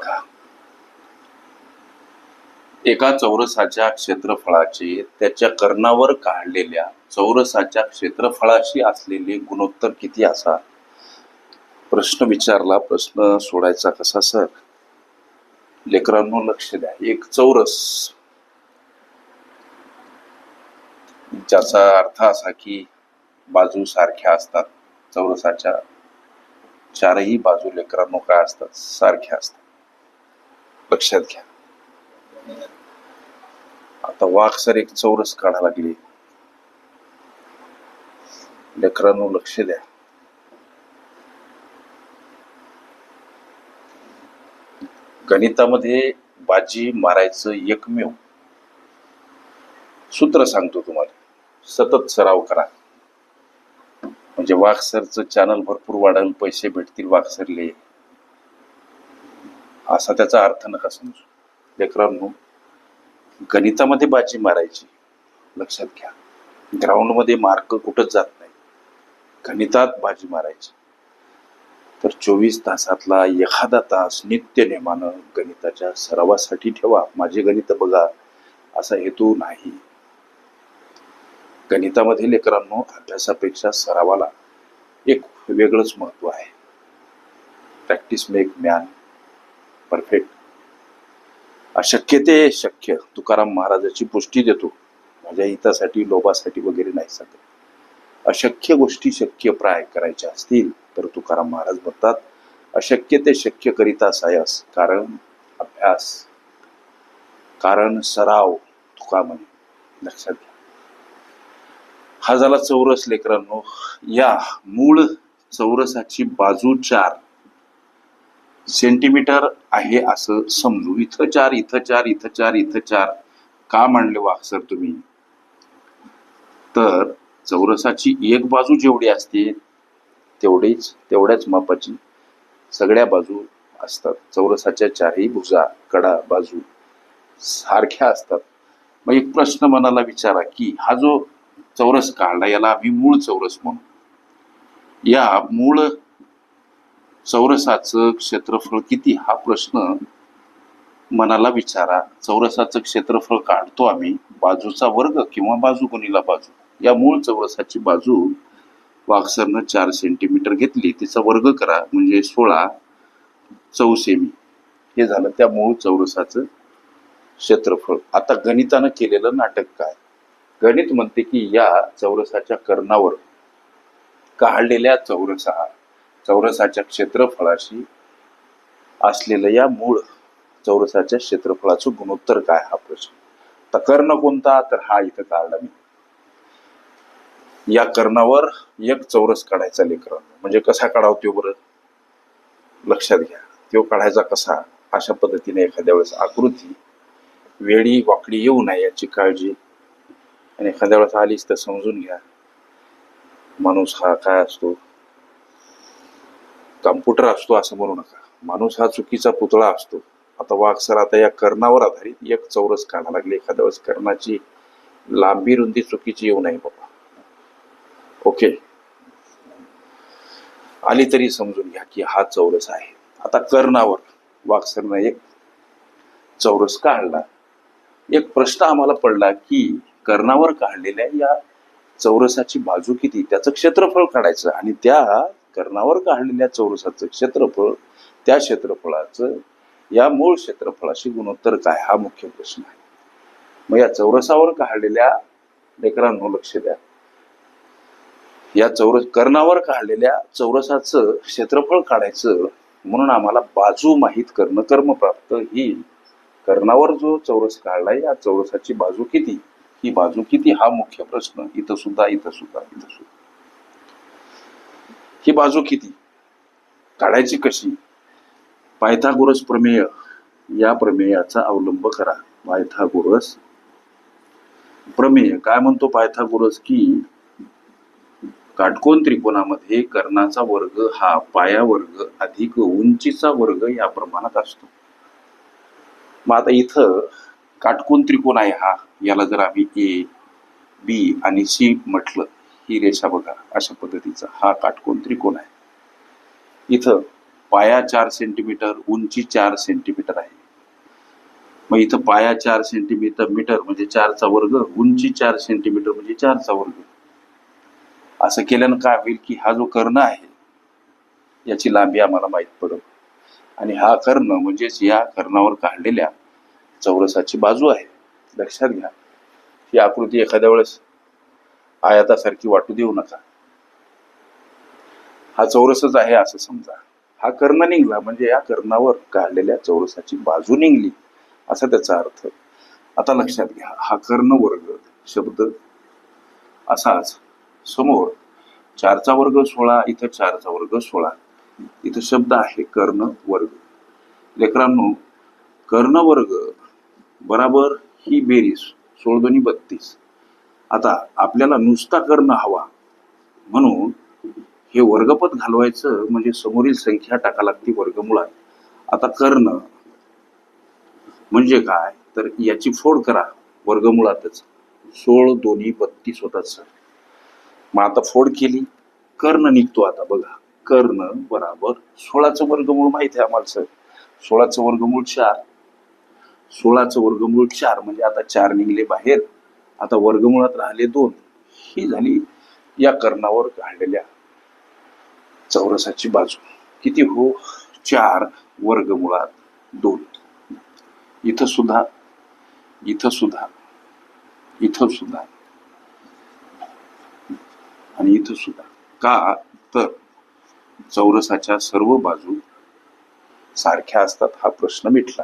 बघा. एका चौरसाच्या क्षेत्रफळाचे त्याच्या कर्णावर काढलेल्या चौरसाच्या क्षेत्रफळाशी असलेले गुणोत्तर किती असा? प्रश्न विचारला प्रश्न सोडायचा कसा सर? लेकरांनो लक्ष द्या. एक चौरस. ज्याचा अर्थ असा की बाजू सारख्या असतात. चौरसाच्या चारही बाजू लेकरांनो काय असतात? सारख्या असतात. लक्षात घ्या. आता वाघ सर एक चौरस काढा लागली. लेकरांनो लक्ष द्या. गणितामध्ये बाजी मारायचं एकमेव सूत्र सांगतो तुम्हाला. सतत सराव करा. म्हणजे वाघ सरचं चॅनल भरपूर वाढेल पैसे भेटतील वाघ सरले. असा त्याचा अर्थ नका समजू. लेकरांनो गणितामध्ये बाजी मारायची लक्षात घ्या. ग्राउंडमध्ये मार्क कुठंच जात नाही. गणितात बाजी मारायची. तर चोवीस तासातला एखादा तास नित्य नेमानं गणिताच्या सरावासाठी ठेवा. माझे गणित बघा असा हेतू नाही. गणितामध्ये लेकरांनो अभ्यासापेक्षा सरावाला एक वेगळंच महत्त्व आहे. प्रॅक्टिस मेक मॅन परफेक्ट अशक्य ते शक्य. तुकाराम महाराजाची पुष्टी देतो. माझ्या हितासाठी लोभासाठी वगैरे नाही सांगत. अशक्य गोष्टी शक्य प्राय करायच्या असतील तर तुकाराम महाराज म्हणतात अशक्य ते शक्य करिता सायस कारण अभ्यास. कारण सराव तुका म्हणे. लक्षात घ्या. हा झाला चौरस लेकरांनो. या मूळ चौरसाची बाजू चार. सेंटीमीटर आहे असं समजू. इथं चार इथं चार इथं चार इथं चार. का मांडले वा सर तुम्ही? तर चौरसाची एक बाजू जेवढी असते तेवढीच तेवढ्याच मापाची सगळ्या बाजू असतात. चौरसाच्या चारही भुजा कडा बाजू सारख्या असतात. मग एक प्रश्न मनाला विचारा की हा जो चौरस काढला याला आम्ही मूळ चौरस म्हणू. या मूळ चौरसाचं क्षेत्रफळ किती? हा प्रश्न मनाला विचारा. चौरसाचं क्षेत्रफळ काढतो आम्ही. बाजूचा वर्ग किंवा बाजू गुणीला बाजू? या मूळ चौरसाची बाजू वाक्सरनं चार सेंटीमीटर घेतली. तिचा वर्ग करा. म्हणजे सोळा चौसेमी हे झालं त्या मूळ चौरसाचं क्षेत्रफळ. आता गणितानं केलेलं नाटक काय? गणित म्हणते की या चौरसाच्या कर्णावर काढलेल्या चौरसा चौरसाच्या क्षेत्रफळाशी असलेलं या मूळ चौरसाच्या क्षेत्रफळाचं गुणोत्तर काय हा प्रश्न? तर कर्ण कोणता? तर हा इथं काढला मी. या कर्णावर एक चौरस काढायचा लेकर. म्हणजे कसा काढाव तो बरं? लक्षात घ्या. तो काढायचा कसा? अशा पद्धतीने एखाद्या वेळेस आकृती वेळी वाकडी येऊ नये याची काळजी. आणि एखाद्या वेळेस आलीच तर समजून घ्या. माणूस हा काय असतो? कम्प्युटर असतो असं म्हणू नका. माणूस हा चुकीचा पुतळा असतो. आता वाघ सर आता या कर्णावर आधारित एक चौरस काढा लागले. एखाद्या वेळेस कर्णाची लांबी रुंदी चुकीची येऊ नये बाबा. ओके. आली तरी समजून घ्या की हा चौरस आहे. आता कर्णावर वाक्सरनं एक चौरस काढला. एक प्रश्न आम्हाला पडला की कर्णावर काढलेल्या या चौरसाची बाजू किती? त्याचं क्षेत्रफळ काढायचं आणि त्या कर्णावर काढलेल्या चौरसाचं क्षेत्रफळ त्या क्षेत्रफळाचं या मूळ क्षेत्रफळाशी गुणोत्तर काय? हा मुख्य प्रश्न आहे. मग या चौरसावर काढलेल्या लेकरांनो लक्ष द्या. या चौरस कर्णावर काढलेल्या चौरसाचं क्षेत्रफळ काढायचं म्हणून आम्हाला बाजू माहीत करणं कर्मप्राप्त ही कर्णावर जो चौरस काढलाय या चौरसाची बाजू किती? ही बाजू किती? हा मुख्य प्रश्न. इथं सुद्धा इथं सुद्धा इथं सुद्धा. ही बाजू किती? काढायची कशी? पायथागोरस प्रमेय या प्रमेयाचा अवलंब करा. पायथागोरस प्रमेय. काय म्हणतो पायथागोरस? की काटकोन त्रिकोणामध्ये कर्णाचा वर्ग हा पाया वर्ग अधिक उंचीचा वर्ग या प्रमाणात असतो. मग आता इथं काटकोन त्रिकोण आहे हा. याला जर आम्ही ए बी आणि सी म्हटलं ही रेषा बघा अशा पद्धतीचा. हा काटकोन त्रिकोण आहे. इथं पाया चार सेंटीमीटर उंची चार सेंटीमीटर आहे. मग इथं पाया चार सेंटीमीटर मीटर म्हणजे चारचा वर्ग उंची चार सेंटीमीटर म्हणजे चारचा वर्ग. असं केल्यानं काय होईल की हा जो कर्ण आहे याची लांबी आम्हाला माहीत पडत आणि हा कर्ण म्हणजेच या कर्णावर काढलेल्या चौरसाची बाजू आहे. लक्षात घ्या. ही आकृती एखाद्या वेळेस आयातासारखी वाटू देऊ नका. हा चौरसच आहे असं समजा. हा कर्ण निघला म्हणजे या कर्णावर काढलेल्या चौरसाची बाजू निघली असा त्याचा अर्थ. आता लक्षात घ्या हा कर्ण वर्ग शब्द असाच. समोर चारचा वर्ग सोळा इथं चारचा वर्ग सोळा. इथं शब्द आहे कर्ण वर्ग. लेकरांनो कर्ण वर्ग बराबर ही बेरीज सोळदोनी बत्तीस. आता आपल्याला नुसता कर्ण हवा. म्हणून हे वर्गपद घालवायचं म्हणजे समोरील संख्या टाका लागते वर्गमुळात. आता कर्ण म्हणजे काय? तर याची फोड करा वर्गमुळातच. सोळ दोन्ही बत्तीस होतात सर. मग आता फोड केली. कर्ण निघतो आता बघा. कर्ण बराबर सोळाचं वर्गमूळ माहिती आहे आम्हाला सर. सोळाचं वर्गमूळ चार. सोळाचं वर्गमूळ चार म्हणजे आता चार निघले बाहेर. आता वर्गमुळात राहिले दोन. ही झाली या कर्णावर काढलेल्या चौरसाची बाजू. किती हो? चार वर्गमुळात दोन. इथं सुद्धा इथं सुद्धा इथं सुद्धा. आणि इथं सुद्धा. का? तर चौरसाच्या सर्व बाजू सारख्या असतात हा प्रश्न मिटला.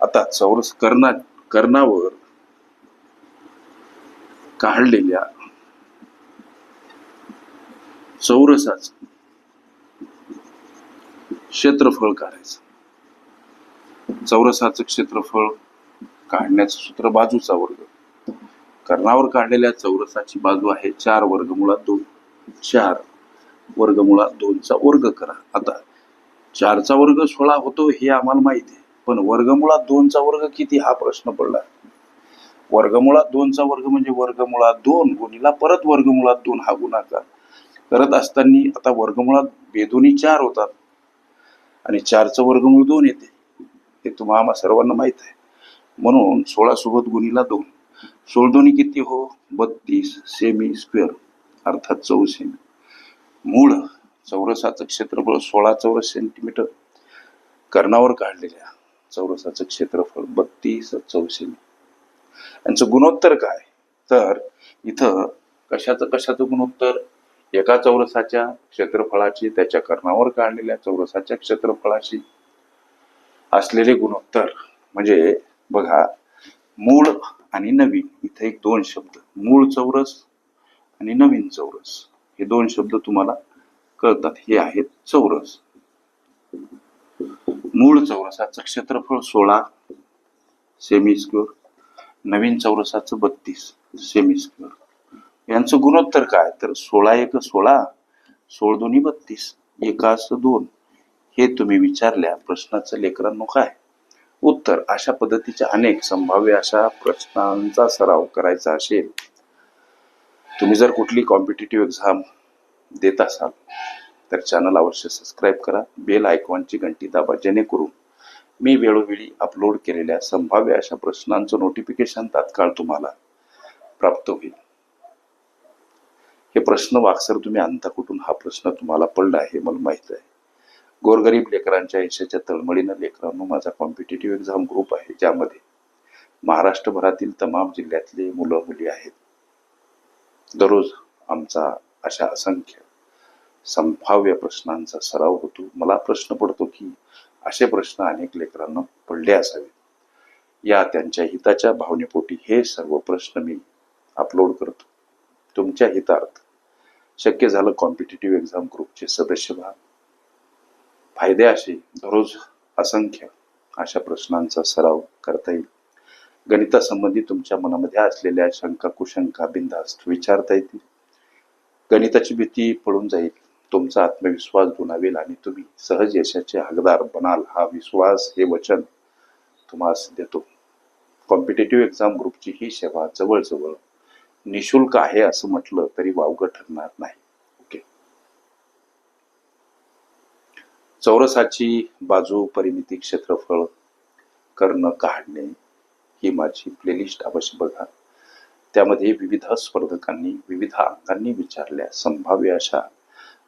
आता चौरस कर्णा कर्णावर काढलेल्या चौरसाच क्षेत्रफळ काढायचं. चौरसाचं क्षेत्रफळ काढण्याचं सूत्र बाजूचा वर्ग. कर्णावर काढलेल्या चौरसाची बाजू आहे चार वर्गमुळात दोन. चार वर्गमुळात दोनचा वर्ग करा. आता चारचा वर्ग सोळा होतो हे आम्हाला माहिती आहे. पण वर्गमुळात दोनचा वर्ग किती हा प्रश्न पडला. वर्गमुळात दोनचा वर्ग म्हणजे वर्गमुळात दोन गुणीला परत वर्गमुळात दोन हा गुणाकार. करत असताना आता वर्गमुळात बेदोनी चार होतात. आणि चारचं वर्गमूळ दोन येते. हे तुम्हाला सर्वांना माहीत आहे. म्हणून सोळा सोबत गुणीला दोन. सोळ दोन्ही किती हो? बत्तीस सेमी स्क्वेअर अर्थात चौसेमी मूळ चौरसाचं क्षेत्रफळ सोळा चौरस सेंटीमीटर कर्णावर काढलेल्या चौरसाचं क्षेत्रफळ बत्तीस चौसेमी यांचं गुणोत्तर काय? तर इथं कशाचं कशाचं गुणोत्तर? एका चौरसाच्या क्षेत्रफळाची त्याच्या कर्णावर काढलेल्या चौरसाच्या क्षेत्रफळाशी असलेले गुणोत्तर. म्हणजे बघा मूळ आणि नवीन इथे एक दोन शब्द. मूळ चौरस आणि नवीन चौरस. हे दोन शब्द तुम्हाला कळतात. हे आहेत चौरस. मूळ चौरसाचं क्षेत्रफळ सोळा सेमी स्क्वेअर नवीन चौरसाचं बत्तीस सेमी स्क्वेअर यांचं गुणोत्तर काय? तर सोळा एक सोळा सोळ दोन्ही बत्तीस एकास दोन. हे तुम्ही विचारल्या प्रश्नाचं लेकरांनो काय? उत्तर अशा पद्धतीच्या अनेक संभाव्य अशा प्रश्नांचा सराव करायचा असेल. तुम्ही जर कुठली कॉम्पिटेटिव्ह एक्झाम देत असाल तर चॅनल अवश्य सबस्क्राईब करा. बेल आयकॉनची घंटी दाबा जेणेकरून मी वेळोवेळी अपलोड केलेल्या संभाव्य अशा प्रश्नांचं नोटिफिकेशन तात्काळ तुम्हाला प्राप्त होईल. हे प्रश्न वाक्सर तुम्ही आणता कुठून? हा प्रश्न तुम्हाला पडला हे मला माहीत आहे. गोरगरीब लेकरांच्या यशाच्या तळमळीनं लेकरांनो माझा कॉम्पिटेटिव्ह एक्झाम ग्रुप आहे ज्यामध्ये महाराष्ट्रभरातील तमाम जिल्ह्यातले मुलं मुली आहेत. दररोज आमचा अशा असंख्य संभाव्य प्रश्नांचा सराव होतो. मला प्रश्न पडतो की असे प्रश्न अनेक लेकरांना पडले असावेत या त्यांच्या हिताच्या भावनेपोटी हे सर्व प्रश्न मी अपलोड करतो. तुमच्या हितार्थ. शक्य झालं कॉम्पिटेटिव्ह एक्झाम ग्रुपचे सदस्य व्हा. फायदे असे दररोज असंख्य अशा प्रश्नांचा सराव करता येईल. गणितासंबंधी तुमच्या मनामध्ये असलेल्या शंका कुशंका बिंदास्त विचारता येतील. गणिताची भीती पळून जाईल. तुमचा आत्मविश्वास दुणावेल आणि तुम्ही सहज यशाचे हकदार बनाल. हा विश्वास हे वचन तुम्हाला देतो. कॉम्पिटेटिव्ह एक्झाम ग्रुपची ही सेवा जवळजवळ निशुल्क आहे असं म्हटलं तरी वावगं ठरणार नाही. ओके चौरसाची बाजू परिमिती क्षेत्रफळ कर्ण काढणे ही माझी प्लेलिस्ट अवश्य बघा. त्यामध्ये विविध स्पर्धकांनी विविध अंगांनी विचारल्या संभाव्य अशा